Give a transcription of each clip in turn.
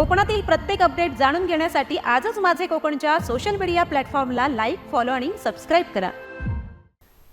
कोकणातील प्रत्येक अपडेट जाणून घेण्यासाठी आजच माझे कोकणच्या सोशल मीडिया प्लॅटफॉर्मला लाईक फॉलो आणि सबस्क्राईब करा.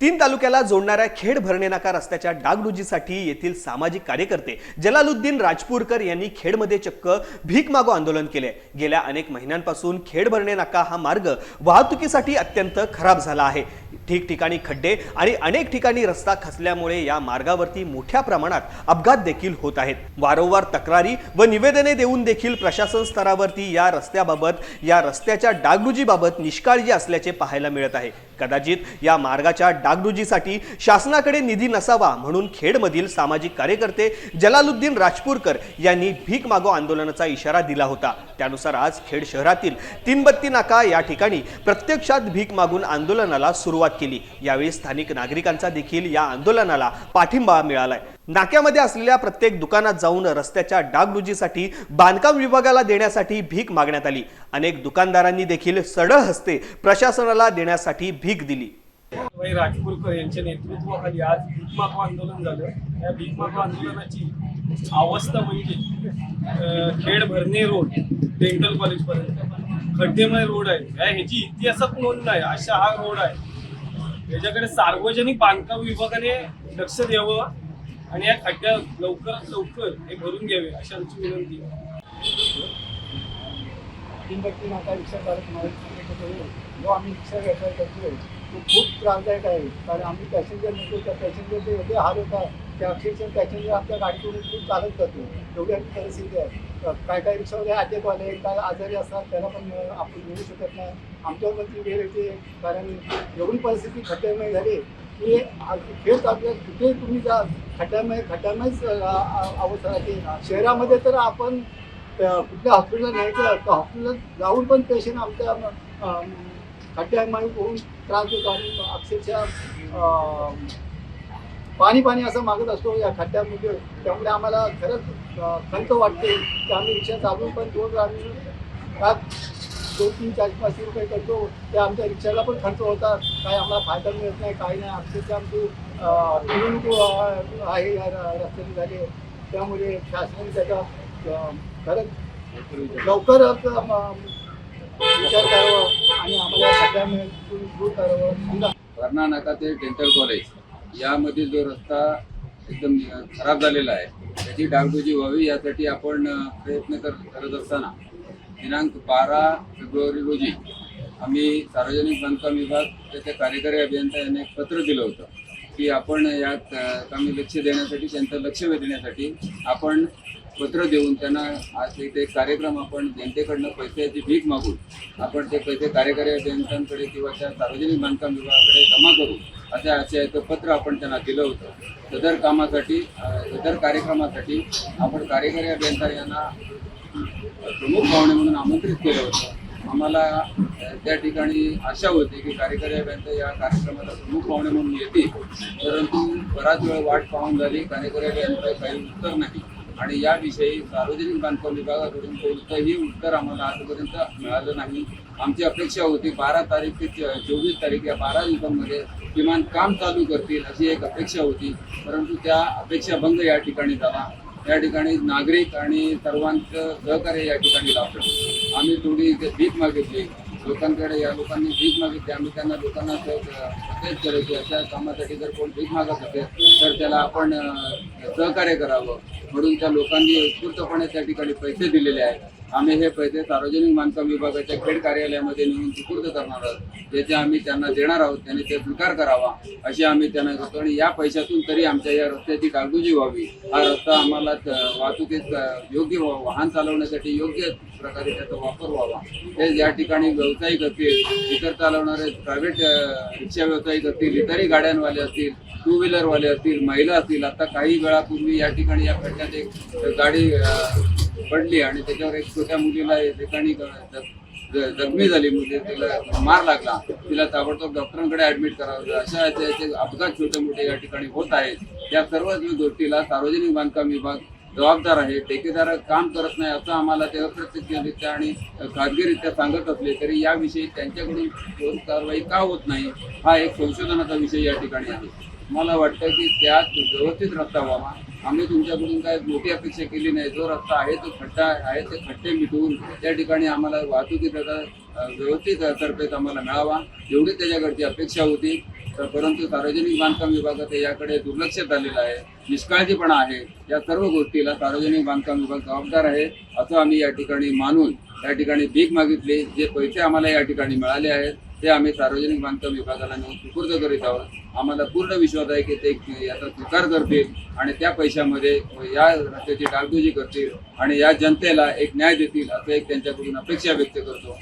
तीन तालुक्याला जोडणाऱ्या खेड भरणे नाका रस्त्याच्या डागडुजीसाठी येथील सामाजिक कार्यकर्ते जलालुद्दीन राजपूरकर यांनी खेडमध्ये चक्क भीक मागो आंदोलन केले. गेल्या अनेक महिन्यांपासून खेड भरणे नाका हा मार्ग वाहतुकीसाठी अत्यंत खराब झाला आहे. ठिकठिकाणी खड्डे आणि अनेक ठिकाणी रस्ता खचल्यामुळे या मार्गावरती मोठ्या प्रमाणात अपघात देखील होत आहेत. वारंवार तक्रारी व निवेदने देऊन देखील प्रशासन स्तरावरती या रस्त्याबाबत या रस्त्याच्या डागडुजीबाबत निष्काळजी असल्याचे पाहायला मिळत आहे. कदाचित या मार्गाच्या डागडुजीसाठी शासनाकडे निधी नसावा म्हणून खेडमधील सामाजिक कार्यकर्ते जलालुद्दीन राजपूरकर यांनी भीक मागो आंदोलनाचा इशारा दिला होता. त्यानुसार आज खेड शहरातील तीनबत्ती नाका या ठिकाणी प्रत्यक्षात भीक मागून आंदोलनाला सुरू सुरुवात केली. यावेळी स्थानिक नागरिकांचा देखील या आंदोलनाला पाठिंबा मिळालाय. नाक्यामध्ये असलेल्या प्रत्येक दुकानात जाऊन रस्त्याच्या डागडुजीसाठी बांधकाम विभागाला देण्यासाठी भीक मागण्यात आली. अनेक दुकानदारांनी देखील सडळ हस्ते प्रशासनाला देण्यासाठी भीक दिली. राजपूरकर यांच्या नेतृत्वाखाली आज भीकमागो आंदोलन झालं. या भीकमागो आंदोलनाची अवस्था म्हणजे खेड भरणे रोड डेंटल कॉलेजपर्यंत. खड्डेमय रोड आहे. ह्याची इतिहासात नोंद नाही. अशा हा रोड आहे. याच्याकडे सार्वजनिक बांधकाम विभागाने लक्ष द्यावं आणि या खड्ड्या लवकरात लवकर हे भरून घ्यावे अशी आमची विनंती तीन व्यक्ती नाका रिक्षा चालक जो आम्ही रिक्षा व्यवसाय करतोय तो खूप त्रासदायक आहे. कारण आम्ही पॅसेंजर नेतो त्या पॅसेंजरचे एवढे हाल होतात. त्या अक्षरशः पॅसेंजर आपल्या गाडीतून खूप चालत जातो. एवढी परिस्थिती आहे. काय काय काय रिक्षावाले आले काय आजारी असतात त्याला पण आपण मिळू शकत नाही. आमच्यावर पण ती वेळ येते कारण एवढी परिस्थिती खड्ड्यामय झाली की खेळ आपल्या कुठे तुम्ही जा खड्ड्यामय खड्ड्यामयच अ, अवस्था राहते शहरामध्ये तर आपण कुठल्या हॉस्पिटलला न्यायचं तर हॉस्पिटलात जाऊन पण पेशंट आमच्या अम, खड्ड्यामध्ये होऊन त्रास देतो आणि अक्षरशः पाणी पाणी असं मागत असतो या खड्ड्यामध्ये. त्यामुळे आम्हाला खरंच खंत वाटते. की आम्ही रिक्षा चालवून पण दोन आम्ही का दोन तीन चार पाचशे रुपये करतो. त्या आमच्या रिक्षाला पण खर्च होतात. काय आम्हाला फायदा मिळत नाही काही नाही. अक्षरशः आमची अ, आहे या र- रस्त्याने झाली. त्यामुळे शासनाने त्याचा खरंच लवकर विचार करावा आणि आम्हाला सगळ्यांना दूर करावं. समजा वर्णा नाका ते डेंटल कॉलेज. यामध्ये जो रस्ता एकदम खराब झालेला आहे त्याची डागडुजी व्हावी यासाठी आपण प्रयत्न कर करत असताना दिनांक बारा फेब्रुवारी रोजी आम्ही सार्वजनिक बांधकाम विभाग त्याचे कार्यकारी अभियंता यांनी एक पत्र दिलं होतं की आपण यात कामी लक्ष देण्यासाठी त्यांचं लक्ष वेधण्यासाठी आपण पत्र देऊन त्यांना आज इथे कार्यक्रम आपण जनतेकडनं पैशाची भीक मागून आपण ते पैसे कार्यकारी अभियंत्यांकडे किंवा त्या सार्वजनिक बांधकाम विभागाकडे जमा करू अशा आशयाचं पत्र आपण त्यांना दिलं होतं. सदर कामासाठी सदर कार्यक्रमासाठी आपण कार्यकारी अभियंता यांना प्रमुख पाहुणे म्हणून आमंत्रित केलं होतं. आम्हाला त्या ठिकाणी आशा होती की कार्यकारी अभियंता या कार्यक्रमाला प्रमुख पाहुणे म्हणून येतील परंतु बराच वेळ वाट पाहून झाली कार्यकारी अभियंता काही उत्तर नाही. आणि याविषयी सार्वजनिक बांधकाम विभागाकडून कोणतंही उत्तर आम्हाला आजपर्यंत मिळालं नाही. आमची अपेक्षा होती बारा तारीख ते चोवीस तारीख या बारा दिवसांमध्ये किमान काम चालू करतील अशी एक अपेक्षा होती. परंतु त्या अपेक्षा भंग या ठिकाणी झाला. या ठिकाणी नागरिक आणि सर्वांचं सहकार्य या ठिकाणी लावलं आम्ही थोडी इथे भीक मागितली. लोकांकडे या लोकांनी भीक मागितली. आम्ही त्यांना लोकांना सतेज करायची अशा कामासाठी जर कोण भीक मागत असेल तर त्याला आपण सहकार्य करावं. म्हणून त्या लोकांनी उत्स्फूर्तपणे त्या ठिकाणी पैसे दिलेले आहेत. आम्ही हे पैसे सार्वजनिक बांधकाम विभागाच्या खेड कार्यालयामध्ये नेऊन सुपूर्द करणार आहोत. ज्याचे आम्ही त्यांना देणार आहोत त्यांनी ते स्वीकार करावा अशी आम्ही त्यांना करतो. आणि या पैशातून तरी आमच्या या रस्त्याची डागडुजी व्हावी. हा रस्ता आम्हाला वाहतुकीत योग्य व्हावा, वाहन चालवण्यासाठी योग्य प्रकारे त्याचा वापर व्हावा. हे या ठिकाणी व्यावसायिक असतील इतर चालवणारे प्रायव्हेट रिक्षा व्यावसायिक असतील इतरही गाड्यांवाले असतील टू व्हीलरवाले असतील महिला असतील आता काही वेळापूर्वी या ठिकाणी या खड्ड्यात एक गाडी पडली आणि त्याच्यावर एक छोट्या मुलीला या ठिकाणी जखमी झाली मुली तिला मार लागला. तिला ताबडतोब डॉक्टरांकडे ऍडमिट करावं अशा अपघात छोटे मोठे या ठिकाणी होत आहेत. या सर्व गोष्टीला सार्वजनिक बांधकाम विभाग जबाबदार आहे. ठेकेदार काम करत नाही असं आम्हाला ते अप्रत्यक्षरित्या आणि खाजगीरित्या सांगत असले तरी याविषयी त्यांच्याकडून कारवाई का होत नाही हा एक संशोधनाचा विषय या ठिकाणी आहे. मला वाटतं की त्यात व्यवस्थित रस्ता व्हावा. आम्ही तुमच्याकडून काय मोठी अपेक्षा केली नाही. जो रस्ता आहे तो खड्डा आहे ते खड्डे मिटवून त्या ठिकाणी आम्हाला वाहतुकीचा व्यवस्थित तर्फेत आम्हाला मिळावा. एवढी त्याच्याकडची अपेक्षा होती. तर परंतु सार्वजनिक बांधकाम विभागात याकडे दुर्लक्ष झालेलं आहे. निष्काळजीपणा आहे. या सर्व गोष्टीला सार्वजनिक बांधकाम विभाग जबाबदार आहे असं आम्ही या ठिकाणी मानून त्या ठिकाणी भीक मागितली. जे पैसे आम्हाला या ठिकाणी मिळाले आहेत ते आम्ही सार्वजनिक बांधकाम विभागाला नेऊन सुपूर्द करीत आहोत. आम्हाला पूर्ण विश्वास आहे की ते याचा स्वीकार करतील आणि त्या पैशामध्ये या रस्त्याची डागडुजी करतील आणि या जनतेला एक न्याय देतील असं एक त्यांच्याकडून अपेक्षा व्यक्त करतो.